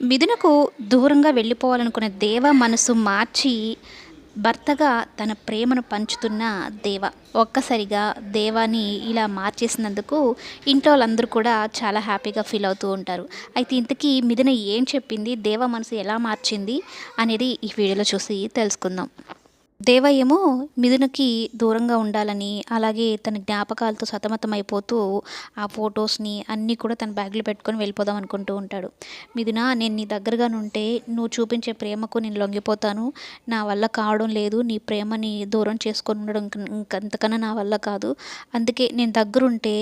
మిథునకు దూరంగా వెళ్ళిపోవాలనుకునే దేవ మనసు మార్చి భర్తగా తన ప్రేమను పంచుతున్న దేవ. ఒక్కసారిగా దేవాని ఇలా మార్చేసినందుకు ఇంట్లో వాళ్ళందరూ కూడా చాలా హ్యాపీగా ఫీల్ అవుతూ ఉంటారు. అయితే ఇంతకీ మిథున ఏం చెప్పింది? దేవ మనసు ఎలా మార్చింది? అనేది ఈ వీడియోలో చూసి తెలుసుకుందాం. దేవ ఏమో మిథునకి దూరంగా ఉండాలని అలాగే తన జ్ఞాపకాలతో సతమతమైపోతూ ఆ ఫొటోస్ని అన్నీ కూడా తన బ్యాగ్లో పెట్టుకొని వెళ్ళిపోదాం అనుకుంటూ ఉంటాడు. మిథున నేను నీ దగ్గరగా ఉంటే నువ్వు చూపించే ప్రేమకు నేను లొంగిపోతాను. నా వల్ల కావడం లేదు. నీ ప్రేమని దూరం చేసుకొని ఉండడం ఇంకంతకన్నా నా వల్ల కాదు. అందుకే నేను దగ్గరుంటే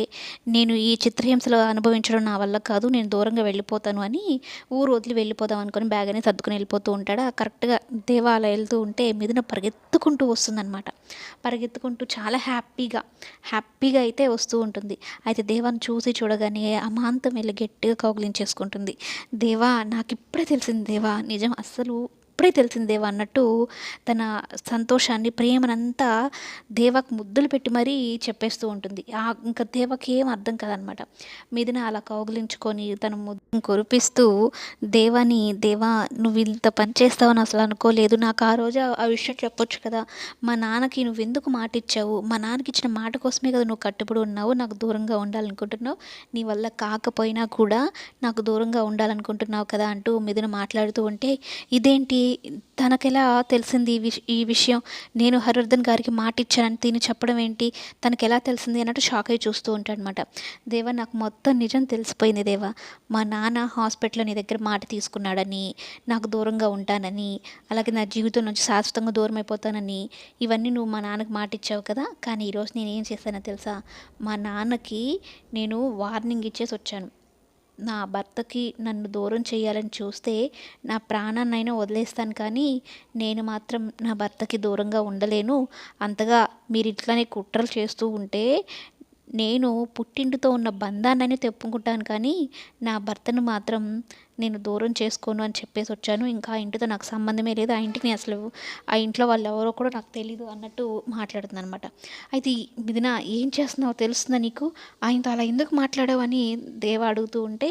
నేను ఈ చిత్రహింసలు అనుభవించడం నా వల్ల కాదు. నేను దూరంగా వెళ్ళిపోతాను అని ఊరు వదిలి వెళ్ళిపోదాం అనుకుని బ్యాగ్ అనేది సర్దుకుని వెళ్ళిపోతూ ఉంటాడు. కరెక్ట్గా దేవాలయాలతో వెళ్తూ ఉంటే మిథున పరిగెత్తుకుంటూ వస్తుందన్నమాట. పరిగెత్తుకుంటూ చాలా హ్యాపీగా హ్యాపీగా అయితే వస్తూ ఉంటుంది. అయితే దేవాన్ని చూసి చూడగానే అమాంతం వెళ్ళి గట్టిగా కౌగిలించేసుకుంటుంది. దేవా నాకు ఇప్పుడే తెలిసింది దేవా నిజం అస్సలు అప్పుడే తెలిసింది అన్నట్టు తన సంతోషాన్ని ప్రేమనంతా దేవకు ముద్దులు పెట్టి మరీ చెప్పేస్తూ ఉంటుంది. ఆ ఇంకా దేవకి ఏం అర్థం కాదనమాట. మీదన అలా కౌగిలించుకొని తన ముద్దు కురిపిస్తూ దేవాని దేవా నువ్వు ఇంత పని చేస్తావని అసలు అనుకోలేదు. నాకు ఆ రోజు ఆ- ఆ విషయం చెప్పొచ్చు కదా. మా నాన్నకి నువ్వు ఎందుకు మాట ఇచ్చావు మా నాన్నకి ఇచ్చిన మాట కోసమే కదా నువ్వు కట్టుబడి ఉన్నావు నాకు దూరంగా ఉండాలనుకుంటున్నావు. నీ వల్ల కాకపోయినా కూడా నాకు దూరంగా ఉండాలనుకుంటున్నావు కదా అంటూ మిథున మాట్లాడుతూ ఉంటే ఇదేంటి తనకెలా తెలిసింది ఈ విష ఈ విషయం? నేను హరివర్ధన్ గారికి మాట ఇచ్చానని తిని చెప్పడం ఏంటి? తనకి ఎలా తెలిసింది అన్నట్టు షాక్ అయ్యి చూస్తూ ఉంటాడనమాట దేవా నాకు మొత్తం నిజం తెలిసిపోయింది దేవా. మా నాన్న హాస్పిటల్లో నీ దగ్గర మాట తీసుకున్నాడని నాకు దూరంగా ఉంటానని అలాగే నా జీవితం నుంచి శాశ్వతంగా దూరం అయిపోతానని ఇవన్నీ నువ్వు మా నాన్నకి మాట ఇచ్చావు కదా? కానీ ఈరోజు నేను ఏం చేశానో తెలుసా? మా నాన్నకి నేను వార్నింగ్ ఇచ్చేసి వచ్చాను. నా భర్తకి నన్ను దూరం చేయాలని చూస్తే నా ప్రాణాన్నైనా వదిలేస్తాను కానీ నేను మాత్రం నా భర్తకి దూరంగా ఉండలేను. అంతగా మీరు ఇట్లానే కుట్రలు చేస్తూ ఉంటే నేను పుట్టింటితో ఉన్న బంధాన్ని తెప్పుకుంటాను కానీ నా భర్తను మాత్రం నేను దూరం చేసుకోను అని చెప్పేసి వచ్చాను. ఇంకా ఆ ఇంటితో నాకు సంబంధమే లేదు. ఆ ఇంటికి నేను అసలు ఆ ఇంట్లో వాళ్ళు ఎవరో కూడా నాకు తెలీదు అన్నట్టు మాట్లాడుతుంది అనమాట అయితే మిదిన ఏం చేస్తున్నావో తెలుస్తుందా నీకు? ఆయనతో అలా ఎందుకు మాట్లాడావని దేవ అడుగుతూ ఉంటే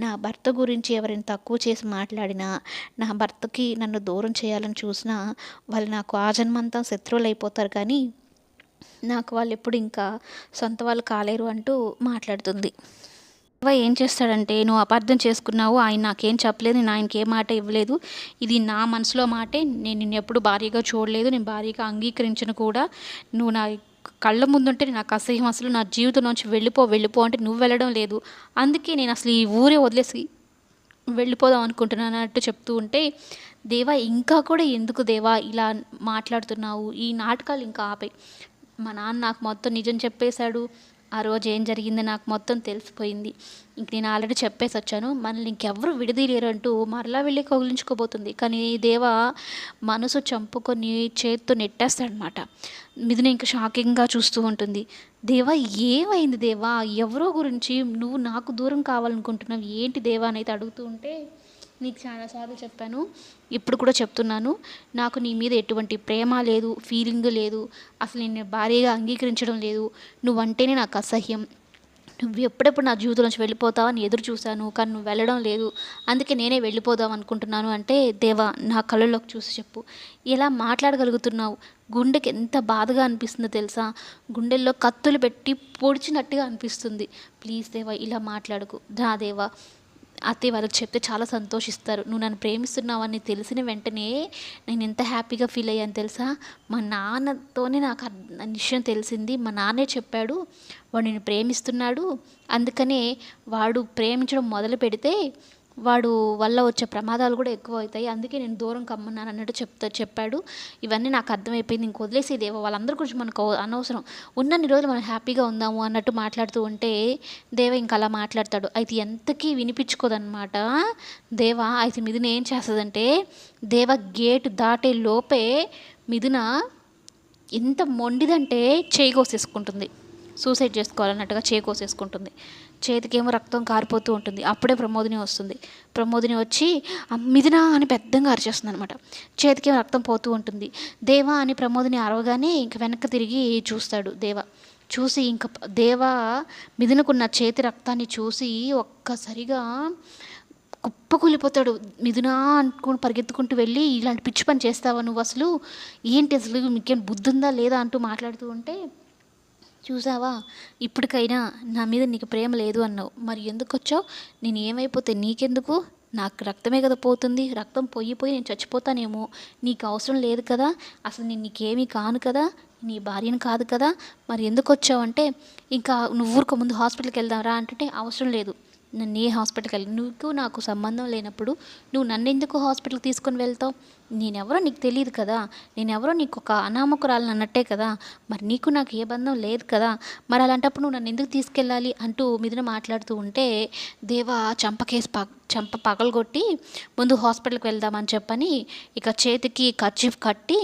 నా భర్త గురించి ఎవరైనా తక్కువ చేసి మాట్లాడినా నా భర్తకి నన్ను దూరం చేయాలని చూసినా వాళ్ళు నాకు ఆ జన్మంతా శత్రువులు అయిపోతారు కానీ నాకు వాళ్ళు ఎప్పుడు ఇంకా సొంత వాళ్ళు కాలేరు అంటూ మాట్లాడుతుంది. శివ ఏం చేస్తాడంటే నువ్వు అపార్థం చేసుకున్నావు ఆయన నాకేం చెప్పలేదు నేను ఆయనకి ఏ మాట ఇవ్వలేదు. ఇది నా మనసులో మాటే నేను నిన్ను ఎప్పుడు భారీగా చూడలేదు నేను భారీగా అంగీకరించను కూడా. నువ్వు నా కళ్ళ ముందుంటే నాకు అసహ్యం అసలు నా జీవితం నుంచి వెళ్ళిపో వెళ్ళిపో అంటే నువ్వు వెళ్ళడం లేదు. అందుకే నేను అసలు ఈ ఊరే వదిలేసి వెళ్ళిపోదాం అనుకుంటున్నాను అన్నట్టు చెప్తూ ఉంటే దేవా ఇంకా కూడా ఎందుకు దేవా ఇలా మాట్లాడుతున్నావు? ఈ నాటకాలు ఇంకా ఆపే మా నాన్న నాకు మొత్తం నిజం చెప్పేశాడు. ఆ రోజు ఏం జరిగింది నాకు మొత్తం తెలిసిపోయింది. ఇంక నేను ఆల్రెడీ చెప్పేసి వచ్చాను. మనల్ని ఇంకెవరు విడదీయలేరు అంటూ మరలా వెళ్ళి కౌగిలించుకోబోతుంది. కానీ దేవ మనసు చంపుకొని చేత్తో నెట్టేస్తాడనమాట మిథున ఇంకా షాకింగ్గా చూస్తూ ఉంటుంది. దేవా ఏమైంది దేవా? ఎవరో గురించి నువ్వు నాకు దూరం కావాలనుకుంటున్నావు. ఏంటి దేవా అనేది అడుగుతూ ఉంటే నీకు చాలాసార్లు చెప్పాను ఇప్పుడు కూడా చెప్తున్నాను. నాకు నీ మీద ఎటువంటి ప్రేమ లేదు ఫీలింగ్ లేదు. అసలు నేను భారీగా అంగీకరించడం లేదు. నువ్వంటేనే నాకు అసహ్యం. నువ్వు ఎప్పుడెప్పుడు నా జీవితం నుంచి వెళ్ళిపోతావని ఎదురు చూశాను కానీ నువ్వు వెళ్ళడం లేదు. అందుకే నేనే వెళ్ళిపోదాం అనుకుంటున్నాను అంటే దేవా నా కళ్ళలోకి చూసి చెప్పు. ఎలా మాట్లాడగలుగుతున్నావు? గుండెకి ఎంత బాధగా అనిపిస్తుందో తెలుసా? గుండెల్లో కత్తులు పెట్టి పొడిచినట్టుగా అనిపిస్తుంది. ప్లీజ్ దేవా ఇలా మాట్లాడుకు. రా దేవా. అత్తయ్య వాళ్ళకి చెప్తే చాలా సంతోషిస్తారు. నువ్వు నన్ను ప్రేమిస్తున్నావని తెలిసిన వెంటనే నేను ఎంత హ్యాపీగా ఫీల్ అయ్యాను తెలుసా? మా నాన్నతోనే నాకు విషయం తెలిసింది. మా నాన్నే చెప్పాడు వాడు నేను ప్రేమిస్తున్నాడు. అందుకనే వాడు ప్రేమించడం మొదలు పెడితే వాడు వల్ల వచ్చే ప్రమాదాలు కూడా ఎక్కువ అవుతాయి అందుకే నేను దూరం కమ్మన్నాను అన్నట్టు చెప్తా చెప్పాడు. ఇవన్నీ నాకు అర్థమైపోయింది. ఇంక వదిలేసేదేవో వాళ్ళందరి గురించి మనకు అనవసరం. ఉన్నన్ని రోజులు మనం హ్యాపీగా ఉందాము అన్నట్టు మాట్లాడుతూ ఉంటే దేవ ఇంకా అలా మాట్లాడతాడు. అయితే ఎంతకీ వినిపించుకోదనమాట దేవ అయితే మిథున ఏం చేస్తుందంటే దేవ గేటు దాటే లోపే మిథున ఎంత మొండిదంటే చేయి కోసేసుకుంటుంది. సూసైడ్ చేసుకోవాలన్నట్టుగా చేయి కోసేసుకుంటుంది. చేతికేమో రక్తం కారిపోతూ ఉంటుంది. అప్పుడే ప్రమోదిని వస్తుంది. ప్రమోదిని వచ్చి మిదినా అని పెద్దగా అరిచేస్తుంది అనమాట చేతికేమో రక్తం పోతూ ఉంటుంది. దేవా అని ప్రమోదిని అరవగానే ఇంక వెనక్కి తిరిగి చూస్తాడు దేవ. చూసి ఇంక దేవ మిదినకున్న చేతి రక్తాన్ని చూసి ఒక్కసారిగా కుప్పకూలిపోతాడు. మిథునా అనుకుని పరిగెత్తుకుంటూ వెళ్ళి ఇలాంటి పిచ్చి పని చేస్తావా నువ్వు అసలు? ఏంటి అసలు? మీకేం బుద్ధి ఉందా లేదా? అంటూ మాట్లాడుతూ ఉంటే చూసావా? ఇప్పటికైనా నా మీద నీకు ప్రేమ లేదు అన్నావు. మరి ఎందుకు వచ్చావు? నేను ఏమైపోతే నీకెందుకు? నాకు రక్తమే కదా పోతుంది. రక్తం పోయి పోయి నేను చచ్చిపోతానేమో. నీకు అవసరం లేదు కదా? అసలు నేను నీకేమీ కాను కదా? నీ భార్యను కాదు కదా? మరి ఎందుకు వచ్చావంటే ఇంకా నువ్వు ఊరుకో ముందు హాస్పిటల్కి వెళ్దాం రా అంటే అవసరం లేదు. నన్ను ఏ హాస్పిటల్కి వెళ్ళి నువ్వు నాకు సంబంధం లేనప్పుడు నువ్వు నన్ను ఎందుకు హాస్పిటల్కి తీసుకొని వెళ్తావు? నేనెవరో నీకు తెలియదు కదా. నేనెవరో నీకు ఒక అనామకురాలను అన్నట్టే కదా. మరి నీకు నాకు ఏ బంధం లేదు కదా. మరి అలాంటప్పుడు నువ్వు నన్ను ఎందుకు తీసుకెళ్ళాలి అంటూ మిదిన మాట్లాడుతూ ఉంటే దేవా చంపకేసి ప చంప పగలగొట్టి ముందు హాస్పిటల్కి వెళ్దామని చెప్పని ఇక చేతికి కర్చీఫ్ కట్టి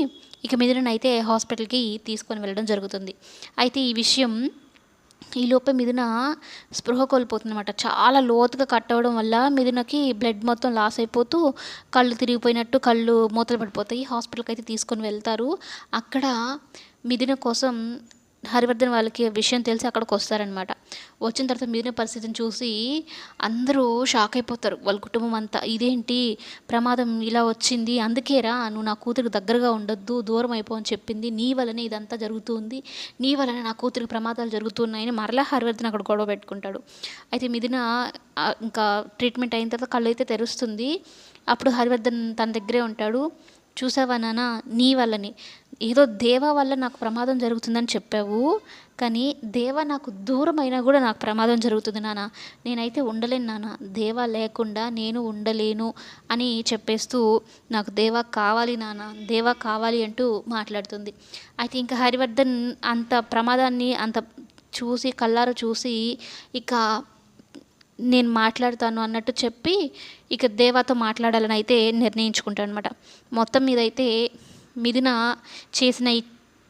ఇక మిదినైతే హాస్పిటల్కి తీసుకొని వెళ్ళడం జరుగుతుంది. అయితే ఈ విషయం ఈ లోపే మిథున స్పృహ కోల్పోతుందన్నమాట. చాలా లోతుగా కట్ అవ్వడం వల్ల మిథునకి బ్లడ్ మొత్తం లాస్ అయిపోతూ కళ్ళు తిరిగిపోయినట్టు కళ్ళు మూతలు పడిపోతాయి. హాస్పిటల్కి అయితే తీసుకొని వెళ్తారు. అక్కడ మిథున కోసం హరివర్ధన్ వాళ్ళకి విషయం తెలిసి అక్కడికి వస్తారనమాట వచ్చిన తర్వాత మిగిలిన పరిస్థితిని చూసి అందరూ షాక్ అయిపోతారు. వాళ్ళ కుటుంబం అంతా ఇదేంటి? ప్రమాదం ఇలా వచ్చింది. అందుకేరా నువ్వు నా కూతురికి దగ్గరగా ఉండొద్దు దూరం అయిపో అని చెప్పింది. నీ వల్లనే ఇదంతా జరుగుతుంది. నీ వలనే నా కూతురికి ప్రమాదాలు జరుగుతున్నాయని మరలా హరివర్ధన్ అక్కడ గొడవ పెట్టుకుంటాడు. అయితే మిదిన ఇంకా ట్రీట్మెంట్ అయిన తర్వాత కళ్ళు అయితే తెరుస్తుంది. అప్పుడు హరివర్ధన్ తన దగ్గరే ఉంటాడు. చూసావా నాన్న? నీ వల్లని. ఏదో దేవ వల్ల నాకు ప్రమాదం జరుగుతుందని చెప్పావు కానీ దేవ నాకు దూరమైనా కూడా నాకు ప్రమాదం జరుగుతుంది నాన్న నేనైతే ఉండలేను నాన్న దేవ లేకుండా నేను ఉండలేను అని చెప్పేస్తూ నాకు దేవ కావాలి నాన్న దేవ కావాలి అంటూ మాట్లాడుతుంది. అయితే ఇంకా హరివర్ధన్ అంత ప్రమాదాన్ని అంత చూసి కళ్ళారు చూసి ఇక నేను మాట్లాడతాను అన్నట్టు చెప్పి ఇక దేవాతో మాట్లాడాలని అయితే నిర్ణయించుకుంటాను అనమాట మొత్తం మీద అయితే మిథున చేసిన ఈ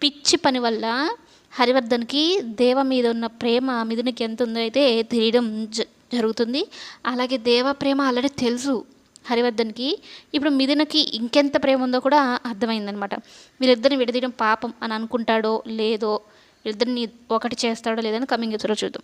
పిచ్చి పని వల్ల హరివర్ధన్కి దేవ మీద ఉన్న ప్రేమ మిథునకి ఎంత ఉందో అయితే తెలియడం జ జరుగుతుంది. అలాగే దేవ ప్రేమ ఆల్రెడీ తెలుసు హరివర్ధన్కి. ఇప్పుడు మిథునకి ఇంకెంత ప్రేమ ఉందో కూడా అర్థమైందనమాట. వీళ్ళిద్దరిని విడదీయడం పాపం అని అనుకుంటాడో లేదో వీళ్ళిద్దరిని ఒకటి చేస్తాడో లేదని కమింగ్ ఎపిసోడ్లో చూద్దాం.